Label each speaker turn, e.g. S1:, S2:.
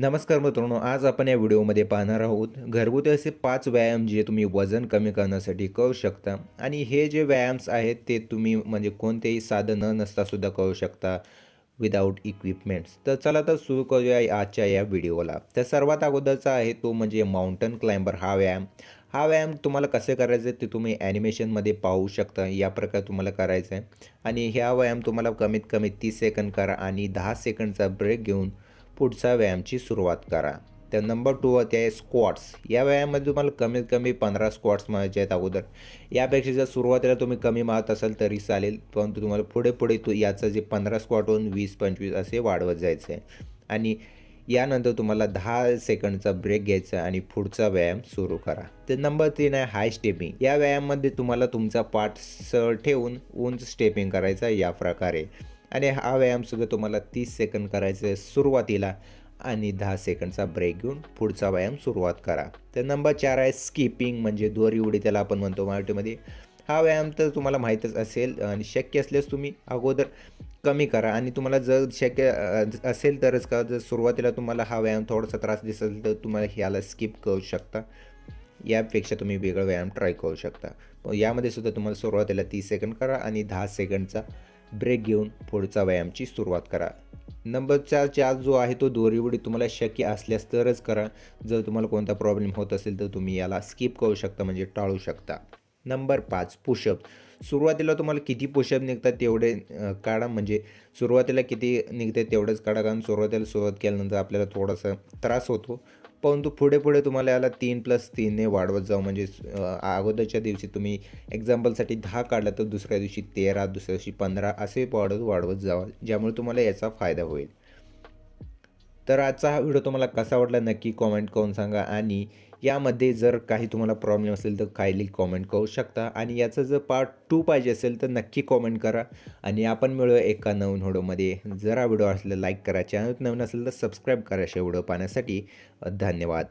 S1: नमस्कार मित्रांनो आज आपण या व्हिडिओमध्ये पाहणार आहोत घरगुती असे पाच व्यायाम जे तुम्ही वजन कमी करण्यासाठी करू शकता आणि हे जे व्यायाम्स आहेत ते तुम्ही म्हणजे कोणतेही साधन न करू शकता विदाऊट इक्विपमेंट्स तर चला तर सुरू करूया आजच्या या व्हिडिओला. तर सर्वात अगोदरचा आहे तो म्हणजे माउंटन क्लाइंबर हा व्यायाम. हा व्यायाम तुम्हाला कसे करायचे ते तुम्ही ॲनिमेशनमध्ये पाहू शकता या प्रकारे तुम्हाला करायचं आहे आणि ह्या व्यायाम तुम्हाला कमीत कमी तीस सेकंद करा आणि दहा सेकंडचा ब्रेक घेऊन पुढचा व्यायामची सुरुवात करा. तर नंबर टू ते आहे स्क्वॉट्स या व्यायामामध्ये तुम्हाला कमीत कमी पंधरा स्क्वॉट्स म्हणायचे आहेत अगोदर. यापेक्षा जर सुरुवातीला तुम्ही कमी मारत असाल तरी चालेल परंतु तुम्हाला पुढे पुढे तो याचं जे पंधरा स्क्वॉटहून वीस पंचवीस असे वाढवत जायचं आहे आणि यानंतर तुम्हाला दहा सेकंडचा ब्रेक घ्यायचा आणि पुढचा व्यायाम सुरू करा. तर नंबर तीन आहे हाय स्टेपिंग या व्यायामामध्ये तुम्हाला तुमचा पाठ सर ठेवून उंच स्टेपिंग करायचा या प्रकारे. आणि हा व्यायामसुद्धा तुम्हाला तीस सेकंद करायचं आहे सुरुवातीला आणि दहा सेकंडचा ब्रेक घेऊन पुढचा व्यायाम सुरुवात करा. तर नंबर चार आहे स्किपिंग म्हणजे दोरी उडी त्याला आपण म्हणतो मराठीमध्ये. हा व्यायाम तर तुम्हाला माहीतच असेल आणि शक्य असल्यास तुम्ही अगोदर कमी करा आणि तुम्हाला जर शक्य असेल तरच का जर सुरुवातीला तुम्हाला हा व्यायाम थोडासा त्रास दिसेल तर तुम्हाला ह्याला स्किप करू शकता. यापेक्षा तुम्ही वेगळा व्यायाम ट्राय करू शकता. यामध्ये सुद्धा तुम्हाला सुरुवातीला तीस सेकंड करा आणि दहा सेकंडचा ब्रेक घेऊन पुढचा व्यायामची सुरुवात करा. नंबर चारचा जो आहे तो दोरीवडी तुम्हाला शक्य असल्यास तरच करा. जर तुम्हाला कोणता प्रॉब्लेम होत असेल तर तुम्ही याला स्किप करू शकता म्हणजे टाळू शकता. नंबर पाच पुशअप सुरुवातीला तुम्हाला किती पुशअप निघतात तेवढे काढा. म्हणजे सुरुवातीला किती निघते तेवढेच काढा कारण सुरुवातीला सुरुवात केल्यानंतर आपल्याला थोडासा त्रास होतो. परंतु पुढे पुढे तुम्हाला याला तीन प्लस तीनने वाढवत जाऊ. म्हणजे अगोदरच्या दिवशी तुम्ही एक्झाम्पलसाठी दहा काढला तर दुसऱ्या दिवशी तेरा दुसऱ्या दिवशी पंधरा असे वाढत वाढवत जावा ज्यामुळे तुम्हाला याचा फायदा होईल. तर आजचा हा व्हिडिओ तुम्हाला कसा वाटला नक्की कॉमेंट करून सांगा. आणि यामध्ये जर काही तुम्हाला प्रॉब्लेम असेल तर काहीली कॉमेंट करू शकता. आणि याचं जर पार्ट टू पाहिजे असेल तर नक्की कॉमेंट करा. आणि आपण मिळूया एका नवीन व्हिडिओमध्ये जर व्हिडिओ असलं लाईक करा. चॅनल नवीन असेल तर सबस्क्राईब करा. अशा व्हिडिओ पाहण्यासाठी धन्यवाद.